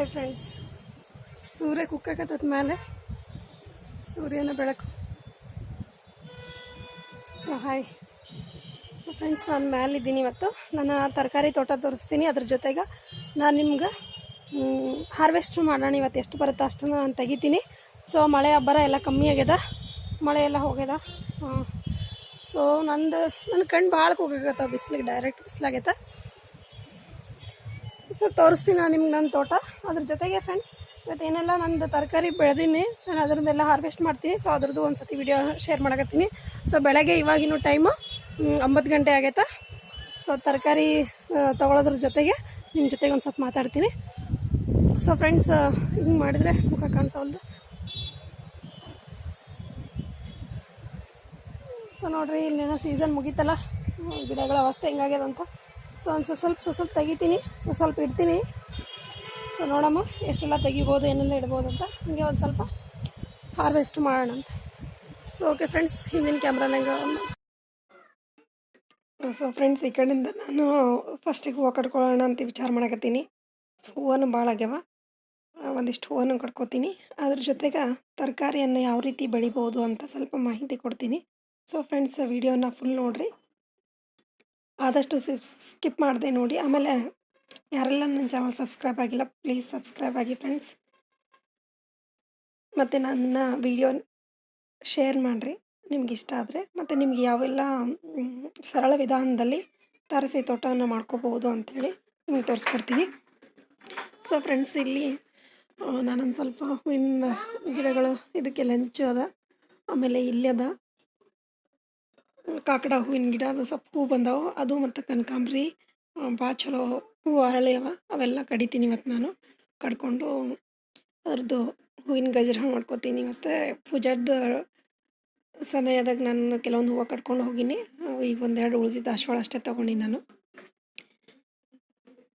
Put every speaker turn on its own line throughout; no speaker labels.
Hi friends ಸೂರ್ಯ ಕುಕ್ಕಾಕತ್ತದ ಮೇಲೆ ಸೂರ್ಯನ ಬೆಳಕು. ಸೊ ಹಾಯ್ ಸೊ ಫ್ರೆಂಡ್ಸ್ ನಾನು ಮೇಲಿದ್ದೀನಿ ಇವತ್ತು. ನನ್ನ ತರಕಾರಿ ತೋಟ ತೋರಿಸ್ತೀನಿ. ಅದ್ರ ಜೊತೆಗೆ ನಾನು ನಿಮ್ಗೆ ಹಾರ್ವೆಸ್ಟ್ ಮಾಡೋಣ ಇವತ್ತು ಎಷ್ಟು ಬರುತ್ತೆ ಅಷ್ಟನ್ನು ನಾನು ತೆಗಿತೀನಿ. ಸೊ ಮಳೆ ಅಬ್ಬರ ಎಲ್ಲ ಕಮ್ಮಿ ಆಗ್ಯದ. ಮಳೆ ಎಲ್ಲ ಹೋಗ್ಯದ. ಸೊ ನಂದು ನನ್ನ ಕಣ್ಣು ಭಾಳ ಹೋಗಾಕತ್ತ ಬಿಸ್ಲಿಗೆ ಡೈರೆಕ್ಟ್ ಬಿಸ್ಲಾಗೈತೆ ಸೊ ತೋರಿಸ್ತೀನಿ ನಾನು ನಿಮ್ಗೆ ನನ್ನ ತೋಟ. ಅದ್ರ ಜೊತೆಗೆ ಫ್ರೆಂಡ್ಸ್ ಇವತ್ತು ಏನೆಲ್ಲ ನಂದು ತರಕಾರಿ ಬೆಳೆದೀನಿ, ನಾನು ಅದರದ್ದೆಲ್ಲ ಹಾರ್ವೆಸ್ಟ್ ಮಾಡ್ತೀನಿ. ಸೊ ಅದ್ರದ್ದು ಒಂದು ಸತಿ ವಿಡಿಯೋ ಶೇರ್ ಮಾಡಕತ್ತೀನಿ. ಸೊ ಬೆಳಗ್ಗೆ ಇವಾಗಿನ ಟೈಮು ಒಂಬತ್ತು ಗಂಟೆ ಆಗೈತೆ? ಸೊ ತರಕಾರಿ ತೊಗೊಳೋದ್ರ ಜೊತೆಗೆ ನಿಮ್ಮ ಜೊತೆಗೆ ಒಂದು ಸ್ವಲ್ಪ ಮಾತಾಡ್ತೀನಿ ಸೊ ಫ್ರೆಂಡ್ಸ್ ಹಿಂಗೆ ಮಾಡಿದರೆ ಮುಖ ಕಾಣಿಸೋಲ್ದು ಸೊ ನೋಡಿರಿ, ಇಲ್ಲೇನೋ ಸೀಸನ್ ಮುಗೀತಲ್ಲ. ಗಿಡಗಳ ಅವಸ್ಥೆ ಹೆಂಗಾಗ್ಯದ ಅಂತ ಸೊ ಒಂದು ಸ್ವಲ್ಪ ಸ್ವಲ್ಪ ಸ್ವಲ್ಪ ತೆಗಿತೀನಿ. ಸೊ ಸ್ವಲ್ಪ ಇಡ್ತೀನಿ. ಸೊ ನೋಡಮ್ಮ, ಎಷ್ಟೆಲ್ಲ ತೆಗಿಬೋದು, ಏನೆಲ್ಲ ಇಡ್ಬೋದು ಅಂತ ಹಿಂಗೆ ಒಂದು ಸ್ವಲ್ಪ ಹಾರ್ವೆಸ್ಟ್ ಮಾಡೋಣ ಅಂತ. ಸೊ ಓಕೆ ಫ್ರೆಂಡ್ಸ್ ಹಿಂದಿನ ಕ್ಯಾಮ್ರಾನಾಗ ಸೊ ಫ್ರೆಂಡ್ಸ್ ಈ ಕಡೆಯಿಂದ ನಾನು ಫಸ್ಟಿಗೆ ಹೂವು ಕಟ್ಕೊಳ್ಳೋಣ ಅಂತ ವಿಚಾರ ಮಾಡಕತ್ತೀನಿ. ಸೊ ಹೂವನ್ನು ಭಾಳ ಆಗ್ಯಾವ. ಒಂದಿಷ್ಟು ಹೂವನ್ನು ಕಟ್ಕೋತೀನಿ. ಅದ್ರ ಜೊತೆಗೆ ತರಕಾರಿಯನ್ನು ಯಾವ ರೀತಿ ಬೆಳಿಬೋದು ಅಂತ ಸ್ವಲ್ಪ ಮಾಹಿತಿ ಕೊಡ್ತೀನಿ. ಸೊ ಫ್ರೆಂಡ್ಸ್ ವಿಡಿಯೋನ ಫುಲ್ ನೋಡಿರಿ. ಆದಷ್ಟು ಸ್ಕಿಪ್ ಮಾಡಿದೆ ನೋಡಿ. ಆಮೇಲೆ ಯಾರೆಲ್ಲ ನನ್ನ ಚಾನಲ್ ಸಬ್ಸ್ಕ್ರೈಬ್ ಆಗಿಲ್ಲ, ಪ್ಲೀಸ್ ಸಬ್ಸ್ಕ್ರೈಬ್ ಆಗಿ ಫ್ರೆಂಡ್ಸ್. ಮತ್ತು ನನ್ನ ವಿಡಿಯೋ ಶೇರ್ ಮಾಡಿರಿ, ನಿಮ್ಗೆ ಇಷ್ಟ ಆದರೆ. ಮತ್ತು ನಿಮ್ಗೆ ಯಾವೆಲ್ಲ ಸರಳ ವಿಧಾನದಲ್ಲಿ ತಾರಸಿ ತೋಟವನ್ನು ಮಾಡ್ಕೋಬೋದು ಅಂಥೇಳಿ ನಿಮ್ಗೆ ತೋರಿಸ್ಕೊಡ್ತೀನಿ. ಸೊ ಫ್ರೆಂಡ್ಸ್ ಇಲ್ಲಿ ನಾನೊಂದು ಸ್ವಲ್ಪ ಹೂವಿನ ಗಿಡಗಳು, ಇದಕ್ಕೆ ಲಂಚು ಅದ. ಆಮೇಲೆ ಇಲ್ಲಿ ಅದ. ಕಾಕಡ ಹೂವಿನ ಗಿಡ, ಅದು ಸ್ವಲ್ಪ ಹೂ ಬಂದಾವು. ಅದು ಮತ್ತು ಕನಕಾಂಬ್ರಿ ಭಾಳ ಚಲೋ ಹೂವು ಅರಳಿಯವ ಅವೆಲ್ಲ ಕಡಿತೀನಿ ಇವತ್ತು ನಾನು. ಕಡ್ಕೊಂಡು ಅದ್ರದ್ದು ಹೂವಿನ ಗಜರ ಮಾಡ್ಕೋತೀನಿ. ಮತ್ತು ಪೂಜಾದ ಸಮಯದಾಗ ನಾನು ಕೆಲವೊಂದು ಹೂವು ಕಟ್ಕೊಂಡು ಹೋಗೀನಿ. ಅವು ಈಗ ಒಂದೆರಡು ಉಳಿದಿದ್ದ ದಾಸವಾಳ ಅಷ್ಟೇ ತೊಗೊಂಡಿನಿ ನಾನು.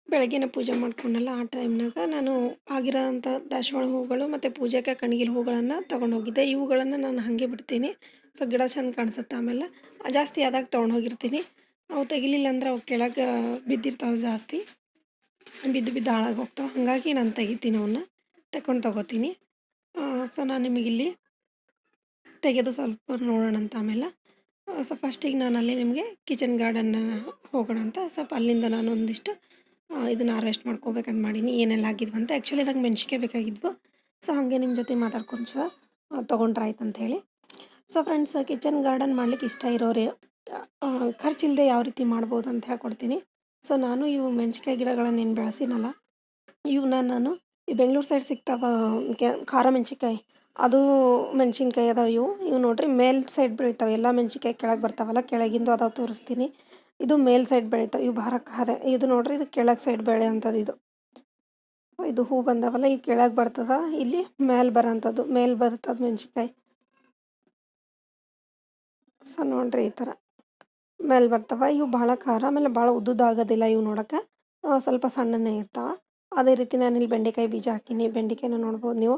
ಬೆಳಗ್ಗೆನ ಪೂಜೆ ಮಾಡ್ಕೊಂಡಲ್ಲ ಆ ಟೈಮ್ನಾಗ ನಾನು ಆಗಿರೋಂಥ ದಾಸವಾಳ ಹೂಗಳು ಮತ್ತು ಪೂಜೆಗೆ ಕಣಗಿಲ್ ಹೂಗಳನ್ನು ತೊಗೊಂಡೋಗಿದ್ದೆ. ಇವುಗಳನ್ನು ನಾನು ಹಾಗೆ ಬಿಡ್ತೀನಿ. ಸೊ ಗಿಡ ಚೆಂದ ಕಾಣಿಸುತ್ತೆ ಆಮೇಲೆ. ಜಾಸ್ತಿ ಆದಾಗ ತೊಗೊಂಡು ಹೋಗಿರ್ತೀನಿ. ಅವು ತೆಗಿಲಿಲ್ಲ ಅಂದ್ರೆ ಅವು ಕೆಳಗೆ ಬಿದ್ದಿರ್ತಾವೆ ಜಾಸ್ತಿ. ಬಿದ್ದು ಬಿದ್ದು ಹಾಳಾಗಿ ಹೋಗ್ತಾವೆ. ಹಾಗಾಗಿ ನಾನು ತೆಗಿತೀನಿ ಅವನ್ನ. ತಗೊಂಡು ತೊಗೋತೀನಿ. ಸೊ ನಾನು ನಿಮಗಿಲ್ಲಿ ತೆಗೆದು ಸ್ವಲ್ಪ ನೋಡೋಣ ಅಂತ ಆಮೇಲೆ. ಸೊ ಫಸ್ಟಿಗೆ ನಾನು ಅಲ್ಲಿ ನಿಮಗೆ ಕಿಚನ್ ಗಾರ್ಡನ್ನ ಹೋಗೋಣ ಅಂತ. ಸ್ವಲ್ಪ ಅಲ್ಲಿಂದ ನಾನು ಒಂದಿಷ್ಟು ಇದನ್ನು ಅರೆಸ್ಟ್ ಮಾಡ್ಕೋಬೇಕಂತ ಮಾಡೀನಿ. ಏನೆಲ್ಲ ಆಗಿದ್ವು ಅಂತ. ಆ್ಯಕ್ಚುಲಿ ನಂಗೆ ಮೆಣಸಿಕೆ ಬೇಕಾಗಿದ್ವು. ಸೊ ಹಾಗೆ ನಿಮ್ಮ ಜೊತೆ ಮಾತಾಡ್ಕೊಂಡು ಸಹ ತೊಗೊಂಡ್ರಾಯ್ತು ಅಂಥೇಳಿ ಸೊ ಫ್ರೆಂಡ್ಸ್ ಕಿಚನ್ ಗಾರ್ಡನ್ ಮಾಡ್ಲಿಕ್ಕೆ ಇಷ್ಟ ಇರೋರು ಖರ್ಚಿಲ್ಲದೆ ಯಾವ ರೀತಿ ಮಾಡ್ಬೋದು ಅಂತ ಹೇಳ್ಕೊಡ್ತೀನಿ. ಸೊ ನಾನು ಇವು ಮೆಣಸಿಕಾಯಿ ಗಿಡಗಳನ್ನು ಏನು ಬೆಳೆಸಿನಲ್ಲ ಇವನ್ನ ನಾನು ಈ ಬೆಂಗಳೂರು ಸೈಡ್ ಸಿಗ್ತಾವ ಖಾರ ಮೆಣ್ಸಿನ್ಕಾಯಿ, ಅದು ಮೆಣಸಿನ್ಕಾಯಿ ಅದಾವೆ ಇವು. ಇವು ನೋಡ್ರಿ ಮೇಲ್ ಸೈಡ್ ಬೆಳಿತಾವೆ, ಎಲ್ಲ ಮೆಣ್ಸಿನ್ಕಾಯಿ ಕೆಳಗೆ ಬರ್ತಾವಲ್ಲ, ಕೆಳಗಿಂದು ಅದಾವ ತೋರಿಸ್ತೀನಿ. ಇದು ಮೇಲ್ ಸೈಡ್ ಬೆಳಿತಾವೆ, ಇವು ಭಾರ ಖಾರ, ಇದು ನೋಡ್ರಿ ಇದು ಕೆಳಗೆ ಸೈಡ್ ಬೆಳೆ ಅಂಥದ್ದು ಇದು. ಇದು ಹೂ ಬಂದಾವಲ್ಲ, ಈ ಕೆಳಗೆ ಬರ್ತದ, ಇಲ್ಲಿ ಮೇಲೆ ಬರೋಂಥದ್ದು ಮೇಲೆ ಬರ್ತದ ಮೆಣ್ಸಿನ್ಕಾಯಿ. ಸೊ ನೋಡ್ರಿ ಈ ಥರ ಮೇಲೆ ಬರ್ತಾವ. ಇವು ಭಾಳ ಖಾರ, ಆಮೇಲೆ ಭಾಳ ಉದ್ದುದಾಗೋದಿಲ್ಲ ಇವು ನೋಡೋಕೆ. ಸ್ವಲ್ಪ ಸಣ್ಣನೇ ಇರ್ತಾವೆ. ಅದೇ ರೀತಿ ನಾನು ಇಲ್ಲಿ ಬೆಂಡೆಕಾಯಿ ಬೀಜ ಹಾಕೀನಿ. ಬೆಂಡೆಕಾಯಿನ ನೋಡ್ಬೋದು ನೀವು.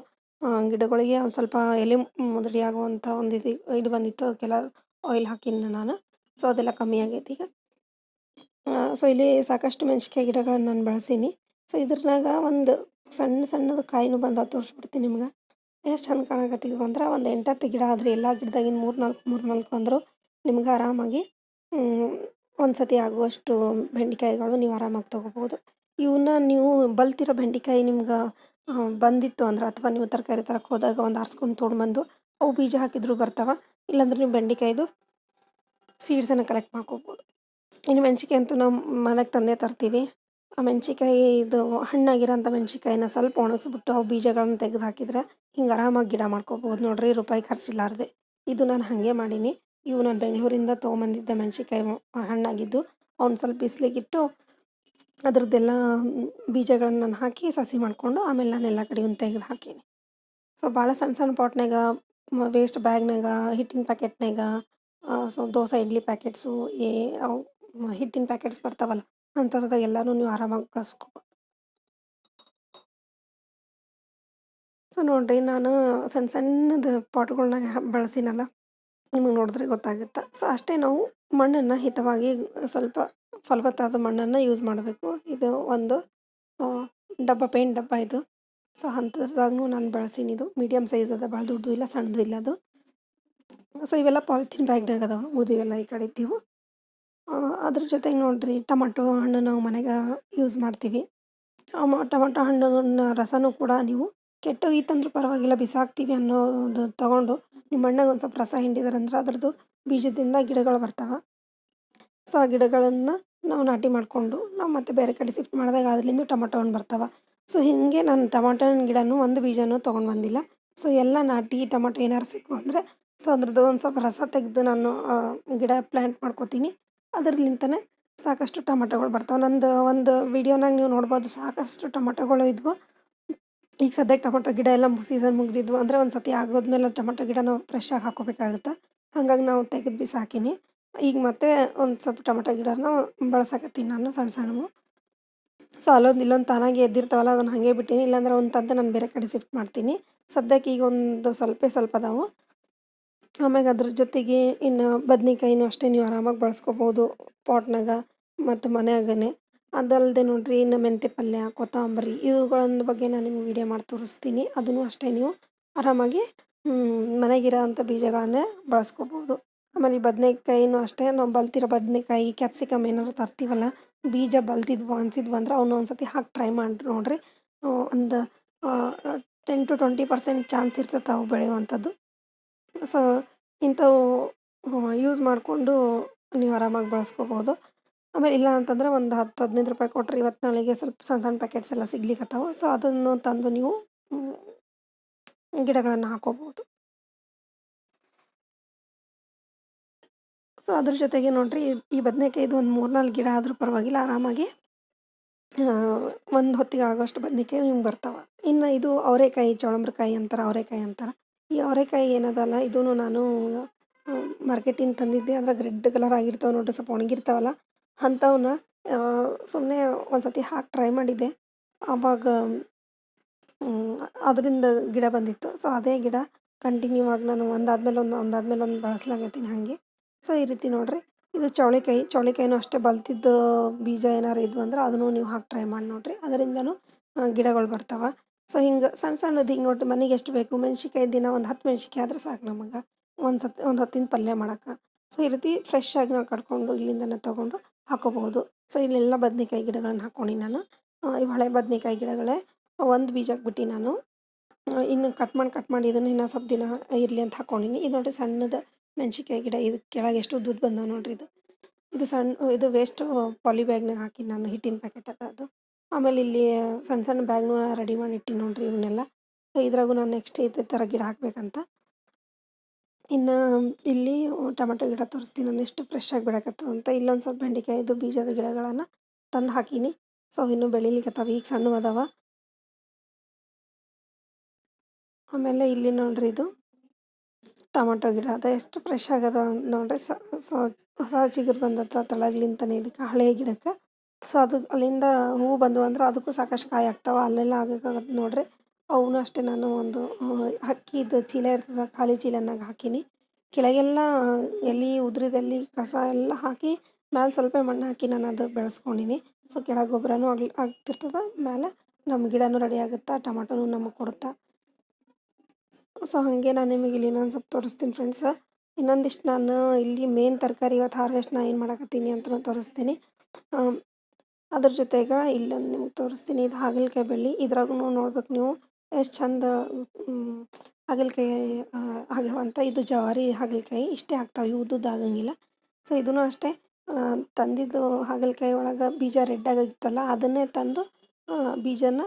ಗಿಡಗಳಿಗೆ ಒಂದು ಸ್ವಲ್ಪ ಎಲೆ ಮುದುಡಿ ಆಗುವಂಥ ಒಂದು ಇದು ಇದು ಬಂದಿತ್ತು. ಅದಕ್ಕೆಲ್ಲ ಆಯಿಲ್ ಹಾಕೀನಿ ನಾನು. ಸೊ ಅದೆಲ್ಲ ಕಮ್ಮಿ ಆಗೈತೆ ಈಗ. ಸೊ ಇಲ್ಲಿ ಸಾಕಷ್ಟು ಮೆಣಸಿಕಾಯಿ ಗಿಡಗಳನ್ನು ನಾನು ಬೆಳೆಸೀನಿ. ಸೊ ಇದ್ರನಾಗ ಒಂದು ಸಣ್ಣ ಸಣ್ಣದು ಕಾಯಿನೂ ಬಂದ ತೋರಿಸ್ಬಿಡ್ತೀನಿ ನಿಮ್ಗೆ. ಎಷ್ಟು ಚಂದ ಕಾಣಕತ್ತಿದ್ವು ಅಂದ್ರೆ ಒಂದು ಎಂಟತ್ತು ಗಿಡ ಆದರೆ ಎಲ್ಲ ಗಿಡದಾಗಿನ ಮೂರು ನಾಲ್ಕು ಮೂರು ನಾಲ್ಕು ಅಂದರೂ ನಿಮ್ಗೆ ಆರಾಮಾಗಿ ಒಂದು ಸತಿ ಆಗುವಷ್ಟು ಬೆಂಡೆಕಾಯಿಗಳು ನೀವು ಆರಾಮಾಗಿ ತೊಗೋಬೋದು ಇವನ್ನ ನೀವು ಬಲ್ತಿರೋ ಬೆಂಡೆಕಾಯಿ ನಿಮ್ಗೆ ಬಂದಿತ್ತು ಅಂದ್ರೆ ಅಥವಾ ನೀವು ತರಕಾರಿ ತರಕ್ಕೆ ಹೋದಾಗ ಒಂದು ಆರಿಸ್ಕೊಂಡು ತೊಗೊಂಡ್ಬಂದು ಅವು ಬೀಜ ಹಾಕಿದ್ರು ಬರ್ತಾವೆ, ಇಲ್ಲಾಂದ್ರೆ ನೀವು ಬೆಂಡೆಕಾಯ್ದು ಸೀಡ್ಸನ್ನು ಕಲೆಕ್ಟ್ ಮಾಡ್ಕೋಬೋದು ಇನ್ನು ಮೆಣ್ಸಿಕಾಯಿ ಅಂತೂ ನಾವು ಮನೆಗೆ ತಂದೇ ತರ್ತೀವಿ. ಆ ಮೆಣ್ಸಿಕಾಯಿ ಇದು ಹಣ್ಣಾಗಿರೋಂಥ ಮೆಣ್ಸಿಕಾಯಿನ ಸ್ವಲ್ಪ ಒಣಗಿಸ್ಬಿಟ್ಟು ಅವು ಬೀಜಗಳನ್ನು ತೆಗೆದು ಹಾಕಿದ್ರೆ ಹಿಂಗೆ ಆರಾಮಾಗಿ ಗಿಡ ಮಾಡ್ಕೋಬೋದು. ನೋಡ್ರಿ ರೂಪಾಯಿ ಖರ್ಚಿಲ್ಲಾರ್ದೆ. ಇದು ನಾನು ಹಾಗೆ ಮಾಡೀನಿ. ಇವು ನಾನು ಬೆಂಗಳೂರಿಂದ ತೊಗೊಂಬಂದಿದ್ದೆ ಮೆಣ್ಸಿಕಾಯಿ ಹಣ್ಣಾಗಿದ್ದು ಅವ್ನು ಸ್ವಲ್ಪ ಬಿಸಿಲಿಗಿಟ್ಟು ಅದರದ್ದೆಲ್ಲ ಬೀಜಗಳನ್ನು ನಾನು ಹಾಕಿ ಸಸಿ ಮಾಡಿಕೊಂಡು ಆಮೇಲೆ ನಾನು ಎಲ್ಲ ಕಡೆ ಒಂದು ತೆಗೆದು ಹಾಕೀನಿ ಸೊ ಭಾಳ ಸಣ್ಣ ಸಣ್ಣ ಪಾಟ್ನಾಗ ವೇಸ್ಟ್ ಬ್ಯಾಗ್ನಾಗ ಹಿಟ್ಟಿನ ಪ್ಯಾಕೆಟ್ನಾಗ ಸೊ ದೋಸೆ, ಇಡ್ಲಿ ಪ್ಯಾಕೆಟ್ಸು ಏ, ಅವು ಹಿಟ್ಟಿನ ಪ್ಯಾಕೆಟ್ಸ್ ಬರ್ತಾವಲ್ಲ ಅಂಥದ್ರಾಗ ಎಲ್ಲನೂ ನೀವು ಆರಾಮಾಗಿ ಬಳಸ್ಕೋಬೋದು ಸೊ ನೋಡ್ರಿ ನಾನು ಸಣ್ಣ ಸಣ್ಣದು ಪಾಟ್ಗಳನ್ನ ಬಳಸಿನಲ್ಲ, ನಿಮಗೆ ನೋಡಿದ್ರೆ ಗೊತ್ತಾಗುತ್ತೆ. ಸೊ ಅಷ್ಟೇ ನಾವು ಮಣ್ಣನ್ನು ಹಿತವಾಗಿ ಸ್ವಲ್ಪ ಫಲವತ್ತಾದ ಮಣ್ಣನ್ನು ಯೂಸ್ ಮಾಡಬೇಕು. ಇದು ಒಂದು ಡಬ್ಬ ಪೇಂಟ್ ಡಬ್ಬ ಇದು. ಸೊ ಅಂಥದ್ರಾಗೂ ನಾನು ಬಳಸೀನಿ ಇದು. ಮೀಡಿಯಮ್ ಸೈಜ್ ಅದ ಭಾಳ ದೊಡ್ಡದು ಇಲ್ಲ, ಸಣ್ಣದು ಇಲ್ಲ ಅದು. ಸೊ ಇವೆಲ್ಲ ಪಾಲಿಥೀನ್ ಬ್ಯಾಗ್ನಾಗ ಅದಾವೆ ಉಳಿದಿವೆಲ್ಲ ಈ ಕಡೆ ಇದ್ದೀವು. ಅದ್ರ ಜೊತೆಗೆ ನೋಡಿರಿ ಟೊಮಟೊ ಹಣ್ಣು ನಾವು ಮನೆಗೆ ಯೂಸ್ ಮಾಡ್ತೀವಿ. ಟೊಮಟೊ ಹಣ್ಣಿನ ರಸನೂ ಕೂಡ ನೀವು ಕೆಟ್ಟೋಗಿತ್ತಂದ್ರೂ ಪರವಾಗಿಲ್ಲ, ಬಿಸಾಕ್ತೀವಿ ಅನ್ನೋದು ತೊಗೊಂಡು ನಿಮ್ಮ ಅಣ್ಣಗೆ ಒಂದು ಸ್ವಲ್ಪ ರಸ ಹಿಂಡಿದಾರಂದ್ರೆ ಅದ್ರದ್ದು ಬೀಜದಿಂದ ಗಿಡಗಳು ಬರ್ತಾವೆ. ಸೊ ಆ ಗಿಡಗಳನ್ನು ನಾವು ನಾಟಿ ಮಾಡಿಕೊಂಡು ನಾವು ಮತ್ತೆ ಬೇರೆ ಕಡೆ ಶಿಫ್ಟ್ ಮಾಡಿದಾಗ ಅದರಿಂದ ಟೊಮಟೊ ಹಣ್ಣು ಬರ್ತಾವೆ. ಸೊ ಹೀಗೆ ನಾನು ಟೊಮಟೊ ಹಣ್ಣು ಗಿಡನೂ ಒಂದು ಬೀಜನೂ ತೊಗೊಂಡು ಬಂದಿಲ್ಲ. ಸೊ ಎಲ್ಲ ನಾಟಿ ಟೊಮಟೊ ಏನಾರು ಸಿಕ್ಕು ಅಂದರೆ, ಸೊ ಅದ್ರದ್ದು ಒಂದು ಸ್ವಲ್ಪ ರಸ ತೆಗೆದು ನಾನು ಗಿಡ ಪ್ಲ್ಯಾಂಟ್ ಮಾಡ್ಕೋತೀನಿ. ಅದರ್ಲಿಂತನೇ ಸಾಕಷ್ಟು ಟೊಮೆಟೊಗಳು ಬರ್ತಾವೆ. ನಂದು ಒಂದು ವೀಡಿಯೋನಾಗ ನೀವು ನೋಡ್ಬೋದು ಸಾಕಷ್ಟು ಟೊಮೆಟೊಗಳು ಇದ್ವು. ಈಗ ಸದ್ಯಕ್ಕೆ ಟೊಮೆಟೊ ಗಿಡ ಎಲ್ಲ ಸೀಸನ್ ಮುಗಿದಿದ್ವು. ಅಂದರೆ ಒಂದು ಸತಿ ಆಗೋದ್ಮೇಲೆ ಟೊಮೆಟೊ ಗಿಡ ನಾವು ಫ್ರೆಶ್ ಆಗಿ ಹಾಕೋಬೇಕಾಗುತ್ತೆ ಹಾಗಾಗಿ ನಾವು ತೆಗೆದು ಹಾಕಿನಿ. ಈಗ ಮತ್ತೆ ಒಂದು ಸ್ವಲ್ಪ ಟೊಮೆಟೊ ಗಿಡನ ಬಳಸಕತ್ತೀನಿ ನಾನು ಸಣ್ಣ ಸಣ್ಣವು. ಸೊ ಅಲ್ಲೊಂದು ಇಲ್ಲೊಂದು ತಾನಾಗಿ ಎದ್ದಿರ್ತಾವಲ್ಲ, ಅದನ್ನು ಹಾಗೆ ಬಿಟ್ಟೀನಿ. ಇಲ್ಲಾಂದ್ರೆ ಒಂದು ತಂದು ನಾನು ಬೇರೆ ಕಡೆ ಶಿಫ್ಟ್ ಮಾಡ್ತೀನಿ. ಸದ್ಯಕ್ಕೆ ಈಗ ಒಂದು ಸ್ವಲ್ಪ ಸ್ವಲ್ಪ ಅದಾವು. ಆಮ್ಯಾಗ ಅದ್ರ ಜೊತೆಗೆ ಇನ್ನು ಬದ್ನೆಕಾಯಿನೂ ಅಷ್ಟೇ ನೀವು ಆರಾಮಾಗಿ ಬಳಸ್ಕೊಬೋದು ಪಾಟ್ನಾಗ ಮತ್ತು ಮನ್ಯಾಗನೇ. ಅದಲ್ಲದೆ ನೋಡಿರಿ ಇನ್ನು ಮೆಂತೆ ಪಲ್ಯ, ಕೊತ್ತಂಬರಿ ಇವುಗಳನ್ನ ಬಗ್ಗೆ ನಾನು ನಿಮ್ಗೆ ವಿಡಿಯೋ ಮಾಡಿ ತೋರಿಸ್ತೀನಿ. ಅದನ್ನು ಅಷ್ಟೇ ನೀವು ಆರಾಮಾಗಿ ಮನೆಗಿರೋ ಅಂಥ ಬೀಜಗಳನ್ನೇ ಬಳಸ್ಕೊಬೋದು. ಆಮೇಲೆ ಬದನೆಕಾಯಿನೂ ಅಷ್ಟೇ, ನಾವು ಬಲ್ತಿರೋ ಬದನೆಕಾಯಿ ಕ್ಯಾಪ್ಸಿಕಮ್ ಏನಾದ್ರು ತರ್ತೀವಲ್ಲ, ಬೀಜ ಬಲ್ತಿದ್ವು ಅನ್ಸಿದ್ವು ಅಂದ್ರೆ ಅವನ್ನ ಒಂದು ಸತಿ ಹಾಕಿ ಟ್ರೈ ಮಾಡಿ ನೋಡಿರಿ. ಒಂದು ten to twenty percent chance ಇರ್ತದೆ ಅವು ಬೆಳೆಯುವಂಥದ್ದು. ಸೊ, ಇಂಥವು ಯೂಸ್ ಮಾಡಿಕೊಂಡು ನೀವು ಆರಾಮಾಗಿ ಬಳಸ್ಕೋಬೋದು. ಆಮೇಲೆ ಇಲ್ಲ ಅಂತಂದ್ರೆ ಒಂದು ಹತ್ತು, ಹದಿನೈದು ರೂಪಾಯಿ ಕೊಟ್ಟರೆ ಇವತ್ತು ನಾಳೆಗೆ ಸ್ವಲ್ಪ ಸಣ್ಣ ಸಣ್ಣ ಪ್ಯಾಕೆಟ್ಸ್ ಎಲ್ಲ ಸಿಗ್ಲಿಕ್ಕತ್ತಾವೆ ಸೊ, ಅದನ್ನು ತಂದು ನೀವು ಗಿಡಗಳನ್ನು ಹಾಕೋಬೋದು. ಸೊ, ಅದ್ರ ಜೊತೆಗೆ ನೋಡಿರಿ, ಈ ಬದನೆಕಾಯಿದು ಒಂದು ಮೂರು ನಾಲ್ಕು ಗಿಡ ಆದರೂ ಪರವಾಗಿಲ್ಲ, ಆರಾಮಾಗಿ ಒಂದು ಹೊತ್ತಿಗೆ ಆಗೋಷ್ಟು ಬದನೇಕಾಯಿ ನಿಮ್ಗೆ ಬರ್ತಾವೆ. ಇನ್ನು ಇದು ಅವರೆಕಾಯಿ, ಚೌಳಂಬ್ರಕಾಯಿ ಅಂತಾರೆ, ಅವರೆಕಾಯಿ ಅಂತಾರೆ. ಈ ಅವರೆಕಾಯಿ ಏನದಲ್ಲ ಇದೂ ನಾನು ಮಾರ್ಕೆಟಿಂದ ತಂದಿದ್ದೆ. ಅದ್ರಾಗ ರೆಡ್ ಕಲರ್ ಆಗಿರ್ತಾವೆ ನೋಡ್ರಿ, ಸ್ವಲ್ಪ ಒಣಗಿರ್ತಾವಲ್ಲ ಅಂಥವನ್ನ ಸುಮ್ಮನೆ ಒಂದು ಸತಿ ಹಾಕಿ ಟ್ರೈ ಮಾಡಿದ್ದೆ. ಆವಾಗ ಅದರಿಂದ ಗಿಡ ಬಂದಿತ್ತು. ಸೊ ಅದೇ ಗಿಡ ಕಂಟಿನ್ಯೂ ಆಗಿ ನಾನು ಒಂದಾದ್ಮೇಲೆ ಒಂದು ಒಂದಾದ್ಮೇಲೆ ಒಂದು ಬಳಸ್ಲಾಗತ್ತೀನಿ ಹಾಗೆ. ಸೊ ಈ ರೀತಿ ನೋಡಿರಿ, ಇದು ಚೌಳಿಕಾಯಿ. ಚೌಳಿಕಾಯಿನೂ ಅಷ್ಟೇ ಬಲ್ತಿದ್ದು ಬೀಜ ಏನಾರು ಇದ್ವು ಅಂದ್ರೆ, ಅದನ್ನು ನೀವು ಹಾಕಿ ಟ್ರೈ ಮಾಡಿ ನೋಡಿರಿ. ಅದರಿಂದನೂ ಗಿಡಗಳು ಬರ್ತಾವೆ. ಸೊ ಹಿಂಗೆ ಸಣ್ಣ ಸಣ್ಣದು ಹಿಂಗೆ ನೋಡಿ ಮನೆಗೆ ಎಷ್ಟು ಬೇಕು? ಮೆಣ್ಸಿನ್ಕಾಯಿ ದಿನ ಒಂದು ಹತ್ತು ಮೆಣ್ಸಿನ್ಕಾಯಿ ಆದ್ರೆ ಸಾಕು ನಮಗೆ. ಒಂದು ಸತ್, ಒಂದು ಹೊತ್ತಿನ ಪಲ್ಯ ಮಾಡೋಕೆ. ಸೊ ಈ ರೀತಿ ಫ್ರೆಶ್ ಆಗಿ ನಾವು ಕಟ್ಕೊಂಡು ಇಲ್ಲಿಂದನೇ ತೊಗೊಂಡು ಹಾಕೋಬಹುದು. ಸೊ ಇಲ್ಲೆಲ್ಲ ಬದನೆಕಾಯಿ ಗಿಡಗಳನ್ನ ಹಾಕ್ಕೊಂಡು ನಾನು. ಈ ಹಳೆ ಬದನೆಕಾಯಿ ಗಿಡಗಳೇ ಒಂದು ಬೀಜ ಬಿಟ್ಟು ನಾನು. ಇನ್ನು ಕಟ್ ಮಾಡಿ ಕಟ್ ಮಾಡಿ ಇದನ್ನು ಇನ್ನೂ ಸ್ವಲ್ಪ ದಿನ ಇರಲಿ ಅಂತ ಹಾಕೊಂಡಿನಿ. ಇದು ನೋಡಿರಿ ಸಣ್ಣದು ಮೆಣ್ಸಿನ್ಕಾಯಿ ಗಿಡ. ಇದು ಕೆಳಗೆ ಎಷ್ಟು ಉದ್ದುದ್ದು ಬಂದವೆ ನೋಡಿರಿ ಇದು. ಇದು ಸಣ್ಣ ಇದು ವೇಸ್ಟ್ ಪಾಲಿ ಬ್ಯಾಗ್ನಾಗ ಹಾಕಿ ನಾನು ಹಿಟ್ಟಿನ ಪ್ಯಾಕೆಟ್ ಅದ, ಅದು. ಆಮೇಲೆ ಇಲ್ಲಿ ಸಣ್ಣ ಸಣ್ಣ ಬ್ಯಾಗ್ನು ರೆಡಿ ಮಾಡಿ ಇಟ್ಟಿನಿ ನೋಡಿರಿ ಇವನ್ನೆಲ್ಲ ಇದ್ರಾಗೂ ನಾನು ನೆಕ್ಸ್ಟ್ ಇದೇ ಥರ ಗಿಡ ಹಾಕ್ಬೇಕಂತ. ಇನ್ನು, ಇಲ್ಲಿ ಟೊಮೆಟೊ ಗಿಡ ತೋರಿಸ್ತೀನಿ. ನಾನು ಎಷ್ಟು ಫ್ರೆಶ್ ಆಗಿ ಬೆಳಕತ್ತದ ಅಂತ. ಇಲ್ಲೊಂದು ಸ್ವಲ್ಪ ಬೆಂಡೆಕಾಯಿದು, ಬೀಜದ ಗಿಡಗಳನ್ನು ತಂದು ಹಾಕೀನಿ. ಸೊ ಇನ್ನೂ ಬೆಳಿಲಿಕ್ಕತ್ತಾವ ಈಗ ಸಣ್ಣ ಅದಾವ. ಆಮೇಲೆ ಇಲ್ಲಿ ನೋಡ್ರಿ ಇದು ಟೊಮೆಟೊ ಗಿಡ ಅದ. ಎಷ್ಟು ಫ್ರೆಶ್ ಆಗದ ನೋಡ್ರಿ. ಸ ಹೊಸ ಚಿಗುರು ಬಂದತ್ತ ತಳಗ್ಲಿಂತನೇ ಇದಕ್ಕೆ ಹಳೆಯ ಗಿಡಕ್ಕೆ. ಸೊ ಅದು ಅಲ್ಲಿಂದ ಹೂವು ಬಂದವು ಅಂದ್ರೆ ಅದಕ್ಕೂ ಸಾಕಷ್ಟು ಕಾಯಿ ಆಗ್ತಾವೆ ಅಲ್ಲೆಲ್ಲ ಆಗಕ್ಕಾಗತ್ತೆ ನೋಡ್ರಿ. ಅವನು ಅಷ್ಟೇ ನಾನು ಒಂದು ಹಕ್ಕಿದು ಚೀಲ ಇರ್ತದೆ, ಖಾಲಿ ಚೀಲನಾಗ ಹಾಕೀನಿ. ಕೆಳಗೆಲ್ಲ ಎಲ್ಲಿ ಉದುರಿದಲ್ಲಿ ಕಸ ಎಲ್ಲ ಹಾಕಿ ಮ್ಯಾಲೆ ಸ್ವಲ್ಪ ಮಣ್ಣು ಹಾಕಿ ನಾನು ಅದು ಬೆಳೆಸ್ಕೊಂಡಿನಿ. ಸೊ ಕೆಳಗೆ ಗೊಬ್ಬರನೂ ಆಗ್ಲಿ, ಆಗ್ತಿರ್ತದೆ. ಮೇಲೆ ನಮ್ಮ ಗಿಡನೂ ರೆಡಿ ಆಗುತ್ತೆ, ಟಮಾಟೋನೂ ನಮಗೆ ಕೊಡುತ್ತೆ. ಸೊ ಹಾಗೆ ನಾನು ನಿಮಗೆ ಇಲ್ಲಿ ಇನ್ನೊಂದು ಸ್ವಲ್ಪ ತೋರಿಸ್ತೀನಿ ಫ್ರೆಂಡ್ಸ್ ಇನ್ನೊಂದಿಷ್ಟು ನಾನು ಇಲ್ಲಿ ಮೇನ್ ತರಕಾರಿ ಇವತ್ತು ಹಾರ್ವೆಸ್ಟ್ ನಾನು ಏನು ಮಾಡಕತ್ತೀನಿ ಅಂತ ತೋರಿಸ್ತೀನಿ. ಅದ್ರ ಜೊತೆಗೆ ಇಲ್ಲೊಂದು ನಿಮ್ಗೆ ತೋರಿಸ್ತೀನಿ, ಇದು ಹಾಗಲಕಾಯಿ ಬೆಳ್ಳಿ. ಇದ್ರಾಗೂ ನೋಡ್ಬೇಕು ನೀವು, ಎಷ್ಟು ಚಂದ ಹಾಗಲಕಾಯಿ ಆಗ್ಯಾವಂತ. ಇದು ಜವಾರಿ ಹಾಗಲಕಾಯಿ, ಇಷ್ಟೇ ಆಗ್ತಾವೆ ಇವು ಉದ್ದುದ್ದು ಆಗಂಗಿಲ್ಲ. ಸೊ ಇದೂ ಅಷ್ಟೇ. ತಂದಿದ್ದು ಹಾಗಲಕಾಯಿ ಒಳಗೆ ಬೀಜ ರೆಡ್ ಆಗಿತ್ತಲ್ಲ ಅದನ್ನೇ ತಂದು ಬೀಜನ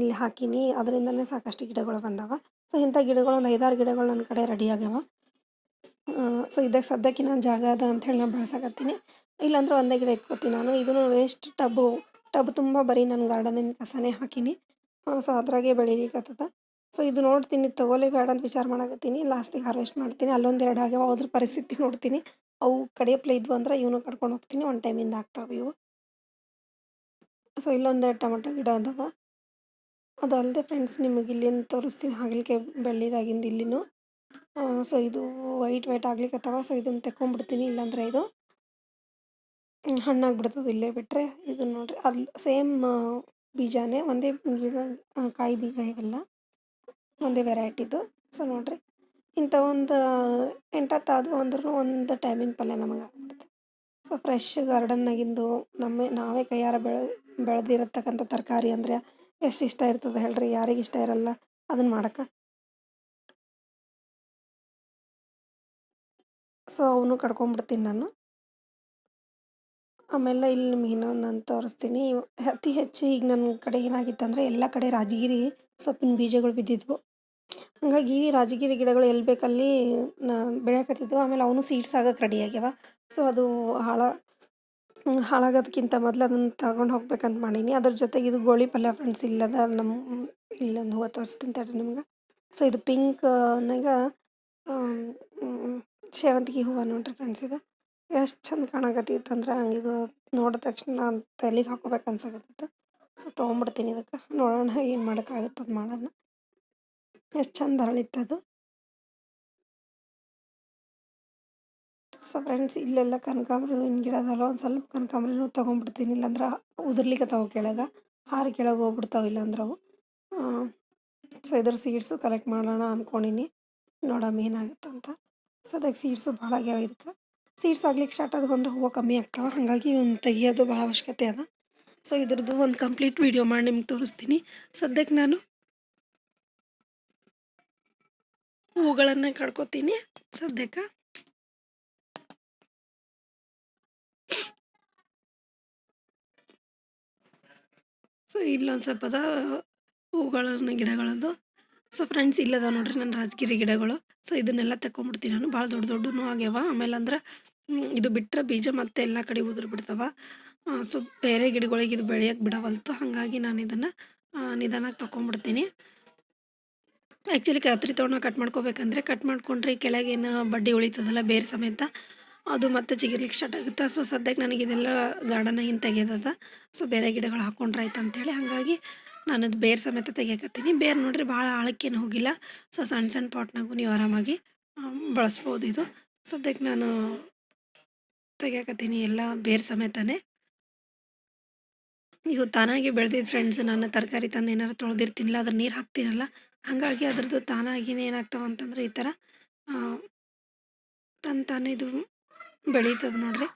ಇಲ್ಲಿ ಹಾಕೀನಿ. ಅದರಿಂದನೇ ಸಾಕಷ್ಟು ಗಿಡಗಳು ಬಂದವ. ಸೊ ಇಂಥ ಗಿಡಗಳು, ಒಂದು ಐದಾರು ಗಿಡಗಳು ನನ್ನ ಕಡೆ ರೆಡಿ ಆಗ್ಯಾವ. ಸೊ ಇದಕ್ಕೆ ಸದ್ಯಕ್ಕೆ ನಾನು ಜಾಗ ಅದ ಅಂತ ಹೇಳಿ ನಾನು ಬೆಳ್ಸಕತ್ತೀನಿ. ಇಲ್ಲಾಂದ್ರೆ ಒಂದೇ ಗಿಡ ಇಟ್ಕೊತೀನಿ ನಾನು. ಇದನ್ನು ವೇಸ್ಟ್ ಟಬ್ಬು ಟಬ್ ತುಂಬ ಬರೀ ನನ್ನ ಗಾರ್ಡನಿನ ಕಸನೇ ಹಾಕೀನಿ. ಸೊ ಅದ್ರಾಗೆ ಬೆಳೀಲಿಕ್ಕತ್ತದ ಸೊ ಇದು ನೋಡ್ತೀನಿ ತೊಗೊಲೇ ಬೇಡ ಅಂತ ವಿಚಾರ ಮಾಡಕತ್ತೀನಿ. ಲಾಸ್ಟಿಗೆ ಹಾರ್ವೆಸ್ಟ್ ಮಾಡ್ತೀನಿ. ಅಲ್ಲೊಂದು ಎರಡು ಆಗ್ಯಾವ ಅದ್ರ ಪರಿಸ್ಥಿತಿ ನೋಡ್ತೀನಿ. ಅವು ಕಡಿಯಪ್ಲೆ ಇದ್ವು ಅಂದ್ರೆ ಇವನು ಕಡ್ಕೊಂಡು ಹೋಗ್ತೀನಿ. ಒನ್ ಟೈಮಿಂದ ಆಗ್ತಾವೆ ಇವು. ಸೊ ಇಲ್ಲೊಂದೆರಡು ಟೊಮೆಟೊ ಗಿಡ ಅದಾವ. ಅದಲ್ಲದೆ ಫ್ರೆಂಡ್ಸ್ ನಿಮಗೆ ಇಲ್ಲಿಂದ ತೋರಿಸ್ತೀನಿ. ಹಾಗಲಿಕ್ಕೆ ಬೆಳ್ಳಿದಾಗಿಂದ ಇಲ್ಲಿನೂ. ಸೊ ಇದು ವೈಟ್ ವೈಟ್ ಆಗ್ಲಿಕ್ಕತ್ತವ ಸೊ ಇದನ್ನು ತೆಕ್ಕೊಂಡ್ಬಿಡ್ತೀನಿ. ಇಲ್ಲಾಂದ್ರೆ ಇದು ಹಣ್ಣಾಗ್ಬಿಡ್ತದೆ ಇಲ್ಲೇ ಬಿಟ್ಟರೆ ಇದು ನೋಡಿರಿ ಅಲ್ಲಿ ಸೇಮ್ ಬೀಜನೇ ಒಂದೇ ಗಿಡ ಕಾಯಿ ಬೀಜ ಇವೆಲ್ಲ. ಒಂದೇ ವೆರೈಟಿದು ಸೊ ನೋಡಿರಿ, ಇಂಥ ಒಂದು ಎಂಟತ್ತು ಆದವು ಅಂದ್ರೂ ಒಂದು ಟೈಮಿನ ಪಲ್ಯ ನಮಗೆ ಆಗ್ಬಿಡುತ್ತೆ ಸೊ ಫ್ರೆಶ್ ಗಾರ್ಡನ್ನಾಗಿಂದು ನಮ್ಮ, ನಾವೇ ಕೈಯಾರ ಬೆಳೆ, ಬೆಳೆದಿರತಕ್ಕಂಥ ತರಕಾರಿ ಅಂದರೆ ಎಷ್ಟು ಇಷ್ಟ ಇರ್ತದೆ ಹೇಳ್ರಿ, ಯಾರಿಗೆ ಇಷ್ಟ ಇರಲ್ಲ ಅದನ್ನ ಮಾಡಕ್ಕೆ. ಸೊ ಅವನು ಕಡ್ಕೊಂಡ್ಬಿಡ್ತೀನಿ ನಾನು. ಆಮೇಲೆ ಇಲ್ಲಿ ನಿಮ್ಗೆ ಇನ್ನೊಂದು ನಾನು ತೋರಿಸ್ತೀನಿ. ಅತಿ ಹೆಚ್ಚು ಈಗ ನನ್ನ ಕಡೆ ಏನಾಗಿತ್ತು ಅಂದರೆ ಎಲ್ಲ ಕಡೆ ರಾಜಗಿರಿ ಸೊಪ್ಪಿನ ಬೀಜಗಳು ಬಿದ್ದಿದ್ವು. ಹಾಗಾಗಿ ರಾಜಗಿರಿ ಗಿಡಗಳು ಎಲ್ಲಿ ಬೇಕಲ್ಲಿ ಬೆಳೆಯಕತ್ತಿದ್ವು ಆಮೇಲೆ ಅವನು ಸೀಡ್ಸ್ ಆಗಕ್ಕೆ ರೆಡಿ ಆಗ್ಯಾವ. ಸೊ ಅದು ಹಾಳ ಹಾಳಾಗೋದಕ್ಕಿಂತ ಮೊದಲು ಅದನ್ನು ತಗೊಂಡು ಹೋಗ್ಬೇಕಂತ ಮಾಡೀನಿ. ಅದ್ರ ಜೊತೆಗೆ ಇದು ಗೋಳಿ ಪಲ್ಯ ಫ್ರೆಂಡ್ಸ್ ಇಲ್ಲದ ನಮ್ಮ ಇಲ್ಲೊಂದು ಹೂವು ತೋರಿಸ್ತೀನಿ ತಡ್ರಿ ನಿಮ್ಗೆ. ಸೊ ಇದು ಪಿಂಕ್ ನಾಗ ಸೇವಂತಿಗೆ ಹೂವು ನೋಡ್ರಿ ಫ್ರೆಂಡ್ಸ್ ಇದು. ಎಷ್ಟು ಚಂದ ಕಾಣಕತ್ತಿತ್ತು ಅಂದ್ರೆ ನಂಗೆ ಇದು ನೋಡಿದ ತಕ್ಷಣ ನಾನು ತಲೆಗೆ ಹಾಕೋಬೇಕು ಅನ್ಸಕತ್ತಿತ್ತು ಸೊ ತೊಗೊಂಬಿಡ್ತೀನಿ ಇದಕ್ಕೆ. ನೋಡೋಣ ಏನು ಮಾಡೋಕ್ಕಾಗುತ್ತೆ ಅದು ಮಾಡೋಣ. ಎಷ್ಟು ಚಂದ ಅರಳಿತ್ತದು ಸೊ ಫ್ರೆಂಡ್ಸ್ ಇಲ್ಲೆಲ್ಲ ಕನಕಾಂಬರಿ ಹೂವಿನ ಗಿಡ ಅದಲ್ಲ ಒಂದು ಸ್ವಲ್ಪ ಕನಕಾಂಬ್ರಿನೂ ತೊಗೊಂಡ್ಬಿಡ್ತೀನಿ ಇಲ್ಲಾಂದ್ರೆ ತಾವು ಕೆಳಗೆ. ಹಾರಿ ಕೆಳಗೆ ಹೋಗ್ಬಿಡ್ತಾವೆ ಇಲ್ಲಾಂದ್ರೆ ಅವು. ಸೊ ಇದ್ರ ಸೀಡ್ಸು ಕಲೆಕ್ಟ್ ಮಾಡೋಣ ಅಂದ್ಕೊಂಡಿನಿ ನೋಡಮ್ಮ ಏನಾಗುತ್ತೆ ಅಂತ ಸೊ ಅದಕ್ಕೆ ಸೀಡ್ಸು ಭಾಳ ಆಗ್ಯಾವ ಇದಕ್ಕೆ. ಸೀಡ್ಸ್ ಆಗ್ಲಿಕ್ಕೆ ಸ್ಟಾರ್ಟ್ ಆದ ಅಂದ್ರೆ ಹೂವು ಕಮ್ಮಿ ಆಗ್ತಾವೆ. ಹಾಗಾಗಿ ಒಂದು ತೆಗಿಯೋದು ಭಾಳ ಅವಶ್ಯಕತೆ ಅದ. ಸೊ ಇದ್ರದ್ದು ಒಂದು ಕಂಪ್ಲೀಟ್ ವಿಡಿಯೋ ಮಾಡಿ ನಿಮ್ಗೆ ತೋರಿಸ್ತೀನಿ. ಸದ್ಯಕ್ಕೆ ನಾನು ಹೂಗಳನ್ನು ಕಡ್ಕೊತೀನಿ ಸದ್ಯಕ್ಕೆ. ಸೊ ಇಲ್ಲೊಂದು ಸ್ವಲ್ಪ ಅದ ಹೂಗಳನ್ನು ಗಿಡಗಳದ್ದು. ಸೊ ಫ್ರೆಂಡ್ಸ್ ಇಲ್ಲದ ನೋಡ್ರಿ ನನ್ನ ರಾಜಗಿರಿ ಗಿಡಗಳು. ಸೊ ಇದನ್ನೆಲ್ಲ ತಗೊಂಡ್ಬಿಡ್ತೀನಿ ನಾನು. ಭಾಳ ದೊಡ್ಡ ದೊಡ್ಡನು ಆಗ್ಯಾವ. ಆಮೇಲೆ ಅಂದ್ರೆ ಇದು ಬಿಟ್ಟರೆ ಬೀಜ ಮತ್ತೆ ಎಲ್ಲ ಕಡೆ ಉದುರು ಬಿಡ್ತಾವ ಸೊ ಬೇರೆ ಗಿಡಗಳಿಗೆ ಇದು ಬೆಳೆಯೋಕ್ಕೆ ಬಿಡವಲ್ತು. ಹಾಗಾಗಿ ನಾನು ಇದನ್ನು ನಿಧಾನಕ್ಕೆ ತೊಗೊಂಡ್ಬಿಡ್ತೀನಿ ಆ್ಯಕ್ಚುಲಿ ಕತ್ರಿ ತೊಗೊಂಡು ಕಟ್ ಮಾಡ್ಕೋಬೇಕಂದ್ರೆ ಕಟ್ ಮಾಡ್ಕೊಂಡ್ರೆ ಕೆಳಗೇನು ಬಡ್ಡಿ ಉಳಿತದಲ್ಲ ಬೇರೆ ಸಮೇತ, ಅದು ಮತ್ತೆ ಚಿಗಿರ್ಲಿಕ್ಕೆ ಸ್ಟಾರ್ಟ್ ಆಗುತ್ತೆ? ಸೊ ಸದ್ಯಕ್ಕೆ ನನಗೆ ಇದೆಲ್ಲ ಗಾರ್ಡನಾಗಿನ ತೆಗೆಯೋದದ. ಸೊ ಬೇರೆ ಗಿಡಗಳು ಹಾಕೊಂಡ್ರೆ ಆಯ್ತು ಅಂತೇಳಿ ಹಾಗಾಗಿ ನಾನು ಅದು ಬೇರೆ ಸಮೇತ ತೆಗಿಯಕತ್ತೀನಿ. ಬೇರೆ ನೋಡ್ರಿ ಭಾಳ ಆಳಕ್ಕೇನು ಹೋಗಿಲ್ಲ. ಸೊ ಸಣ್ಣ ಸಣ್ಣ ಪಾಟ್ನಾಗೂ ನೀವು ಆರಾಮಾಗಿ ಬಳಸ್ಬೋದು ಇದು. ಸದ್ಯಕ್ಕೆ ನಾನು ತೆಗಿಯಕತ್ತೀನಿ ಎಲ್ಲ ಬೇರೆ ಸಮೇತನೇ. ಇವು ತಾನಾಗಿ ಬೆಳೆದಿದ್ದು ಫ್ರೆಂಡ್ಸ್ ನಾನು ತರಕಾರಿ ತಂದು ಏನಾರು ತೊಳೆದಿರ್ತೀನಿಲ್ಲ, ಅದ್ರ ನೀರು ಹಾಕ್ತೀನಲ್ಲ, ಹಾಗಾಗಿ ಅದ್ರದ್ದು ತಾನಾಗಿನೇ ಏನಾಗ್ತಾವ ಅಂತಂದ್ರೆ ಈ ಥರ ತನ್ನ ತಾನೇ ಇದು ಬೆಳೀತದೆ ನೋಡ್ರಿ.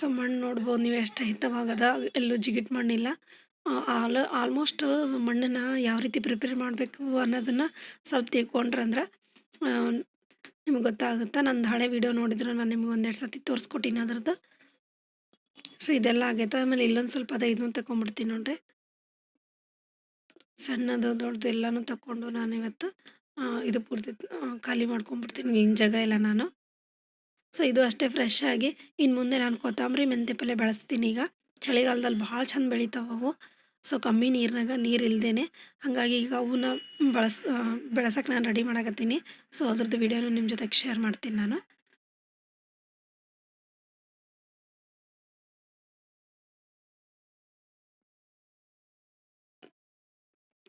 ಸೊ ಮಣ್ಣು ನೋಡ್ಬೋದು, ನೀವು ಎಷ್ಟು ಹಿತವಾಗದ, ಎಲ್ಲೂ ಜಿಗಿಟ್ ಮಣ್ಣಿಲ್ಲ. ಆಲ್, ಆಲ್ಮೋಸ್ಟ್ ಮಣ್ಣನ್ನು ಯಾವ ರೀತಿ ಪ್ರಿಪೇರ್ ಮಾಡಬೇಕು ಅನ್ನೋದನ್ನು ಸ್ವಲ್ಪ ತಿಳ್ಕೊಂಡ್ರೆ ಅಂದ್ರೆ ನಿಮ್ಗೆ ಗೊತ್ತಾಗುತ್ತೆ. ನಂದು ಹಳೆ ವಿಡಿಯೋ ನೋಡಿದ್ರೆ ನಾನು ನಿಮ್ಗೆ ಒಂದೆರಡು ಸತಿ ತೋರಿಸ್ಕೊಟ್ಟಿನಿ ಅದ್ರದ್ದು. ಸೊ ಇದೆಲ್ಲ ಆಗೈತೆ. ಆಮೇಲೆ ಇಲ್ಲೊಂದು ಸ್ವಲ್ಪ ಅದ ಇದನ್ನು ತಗೊಂಡ್ಬಿಡ್ತೀನಿ ನೋಡ್ರಿ. ಸಣ್ಣದು, ದೊಡ್ಡದು ಎಲ್ಲನೂ ತಗೊಂಡು ನಾನು ಇವತ್ತು ಇದು ಪೂರ್ತಿ ಖಾಲಿ ಮಾಡ್ಕೊಂಡ್ಬಿಡ್ತೀನಿ ಇನ್ನು ಜಾಗ ಇಲ್ಲ ನಾನು. ಸೊ ಇದು ಅಷ್ಟೇ ಫ್ರೆಶ್ ಆಗಿ. ಇನ್ನು ಮುಂದೆ ನಾನು ಕೊತ್ತಂಬರಿ ಮೆಂತೆ ಪಲ್ಯ ಬೆಳೆಸ್ತೀನಿ ಈಗ. ಚಳಿಗಾಲದಲ್ಲಿ ಭಾಳ ಚಂದ ಬೆಳಿತಾವೆ ಅವು. ಸೊ ಕಮ್ಮಿ ನೀರಿನಾಗ ನೀರು ಇಲ್ದೇನೆ. ಹಾಗಾಗಿ ಈಗ ಅವನ್ನ ಬಳಸ ಬೆಳೆಸೋಕೆ ನಾನು ರೆಡಿ ಮಾಡಕತ್ತೀನಿ. ಸೊ ಅದ್ರದ್ದು ವಿಡಿಯೋನು ನಿಮ್ಮ ಜೊತೆಗೆ ಶೇರ್ ಮಾಡ್ತೀನಿ ನಾನು.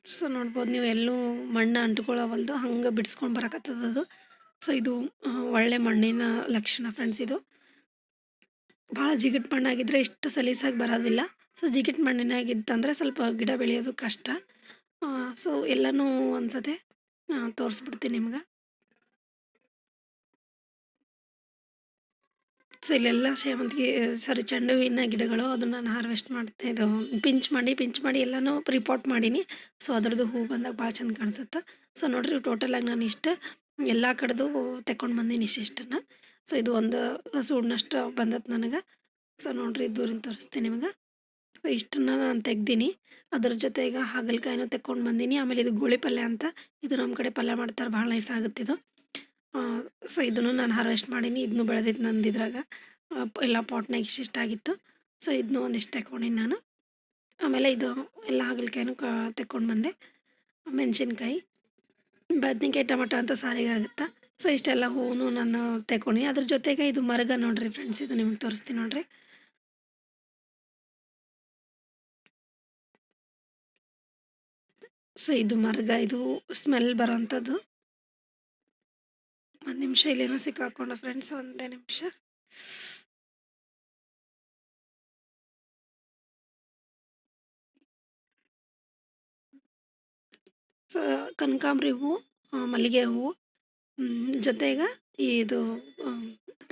ಸೊ ನೋಡ್ಬೋದು ನೀವು ಎಲ್ಲೂ ಮಣ್ಣು ಅಂಟ್ಕೊಳ್ಳೋವಲ್ದು, ಹಂಗೆ ಬಿಡಿಸ್ಕೊಂಡು ಬರಕತ್ತದ ಅದು ಸೊ, ಇದು ಒಳ್ಳೆ ಮಣ್ಣಿನ ಲಕ್ಷಣ ಫ್ರೆಂಡ್ಸ್ ಇದು. ಭಾಳ ಜಿಗಿಟ್ ಮಣ್ಣಾಗಿದ್ದರೆ ಇಷ್ಟು ಸಲೀಸಾಗಿ ಬರೋದಿಲ್ಲ. ಸೊ, ಜಿಗಿಟ್ ಮಣ್ಣಿನಾಗಿತ್ತಂದರೆ ಸ್ವಲ್ಪ ಗಿಡ ಬೆಳೆಯೋದು ಕಷ್ಟ. ಸೊ, ಎಲ್ಲನೂ ಅನ್ಸತ್ತೆ ತೋರಿಸ್ಬಿಡ್ತೀನಿ ನಿಮ್ಗೆ. ಸೊ, ಇಲ್ಲೆಲ್ಲ ಸೇವಂತಿಗೆ ಸಾರಿ ಚೆಂಡು ಹೂವಿನ ಗಿಡಗಳು ಅದನ್ನು ನಾನು ಹಾರ್ವೆಸ್ಟ್ ಮಾಡ್ತಾ ಇದು ಪಿಂಚ್ ಮಾಡಿ ಪಿಂಚ್ ಮಾಡಿ ಎಲ್ಲನೂ ರಿಪೋರ್ಟ್ ಮಾಡೀನಿ. ಸೊ, ಅದ್ರದ್ದು ಹೂ ಬಂದಾಗ ಭಾಳ ಚೆಂದ ಕಾಣಿಸುತ್ತೆ. ಸೊ, ನೋಡಿರಿ ಟೋಟಲಾಗಿ ನಾನು ಇಷ್ಟು ಎಲ್ಲ ಕಡೆದು ತೆಕ್ಕೊಂಡು ಬಂದೀನಿ ಇಷ್ಟಿಷ್ಟನ್ನು ಸೊ ಇದು ಒಂದು ಸೂಡ್ನಷ್ಟು ಬಂದದ್ದು ನನಗೆ. ಸೊ ನೋಡ್ರಿ ದೂರಿಂದ ತೋರಿಸ್ತೀನಿ ನಿಮಗೆ. ಸೊ ಇಷ್ಟನ್ನ ನಾನು ತೆಗ್ದೀನಿ. ಅದ್ರ ಜೊತೆ ಈಗ ಹಾಗಲಕಾಯಿನೂ ತೆಕ್ಕೊಂಡು ಬಂದೀನಿ. ಆಮೇಲೆ ಇದು ಗೋಳಿ ಪಲ್ಯ ಅಂತ. ಇದು ನಮ್ಮ ಕಡೆ ಪಲ್ಯ ಮಾಡ್ತಾರೆ. ಭಾಳ ನೈಸ್ ಆಗುತ್ತೆ ಇದು. ಸೊ ಇದನ್ನು ನಾನು ಹಾರ್ವೆಸ್ಟ್ ಮಾಡೀನಿ. ಇದನ್ನು ಬೆಳೆದಿದ್ದು ನಂದು ಇದ್ರಾಗ. ಎಲ್ಲ ಪಾಟ್ನಾಗ ಇಷ್ಟಿಷ್ಟ ಆಗಿತ್ತು. ಸೊ ಇದನ್ನು ಒಂದಿಷ್ಟು ತೆಕ್ಕೊಂಡಿನಿ ನಾನು. ಆಮೇಲೆ ಇದು ಎಲ್ಲ ಹಾಗಲಕಾಯಿನೂ ಕ ತೆಕ್ಕೊಂಡು ಬಂದೆ. ಮೆಣಸಿನ್ಕಾಯಿ. ಬದ್ನಿಕಾಯಿ ಟೊಮೆಟೊ ಅಂತ ಸಾರಿಗೆ ಆಗುತ್ತಾ? ಸೊ ಇಷ್ಟೆಲ್ಲ ಹೂವು ನಾನು ತೆಕ್ಕೊಂಡಿನಿ ಅದ್ರ ಜೊತೆಗೆ ಇದು ಮರಗ ನೋಡ್ರಿ ಫ್ರೆಂಡ್ಸ್ ಇದು ನಿಮ್ಗೆ ತೋರಿಸ್ತೀನಿ ನೋಡ್ರಿ. ಸೊ ಇದು ಮರಗ, ಇದು ಸ್ಮೆಲ್ ಬರೋಂಥದ್ದು. ಒಂದು ನಿಮಿಷ ಇಲ್ಲೇನೋ ಸಿಕ್ಕಾಕೊಂಡು ಫ್ರೆಂಡ್ಸ್ ಒಂದೇ ನಿಮಿಷ. ಕನಕಾಂಬ್ರಿ ಹೂವು ಮಲ್ಲಿಗೆ ಹೂವು ಜೊತೆಗೆ ಇದು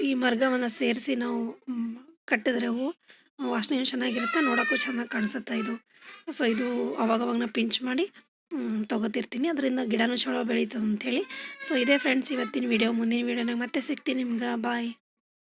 ಈ ಮರ್ಗವನ್ನು ಸೇರಿಸಿ ನಾವು ಕಟ್ಟಿದ್ರೆ ಹೂವು ವಾಸನೆ ಚೆನ್ನಾಗಿರುತ್ತೆ ನೋಡೋಕ್ಕೂ ಚೆನ್ನಾಗಿ ಕಾಣಿಸುತ್ತೆ ಇದು. ಸೊ, ಇದು ಅವಾಗವಾಗ ನಾ ಪಿಂಚ್ ಮಾಡಿ ತೊಗೋತಿರ್ತೀನಿ. ಅದರಿಂದ ಗಿಡನೂ ಚಲೋ ಬೆಳೀತದೆ ಅಂಥೇಳಿ ಸೊ, ಇದೇ ಫ್ರೆಂಡ್ಸ್ ಇವತ್ತಿನ ವಿಡಿಯೋ ಮುಂದಿನ ವೀಡಿಯೋನಾಗ ಮತ್ತೆ ಸಿಗ್ತೀನಿ ನಿಮ್ಗೆ. ಬಾಯ್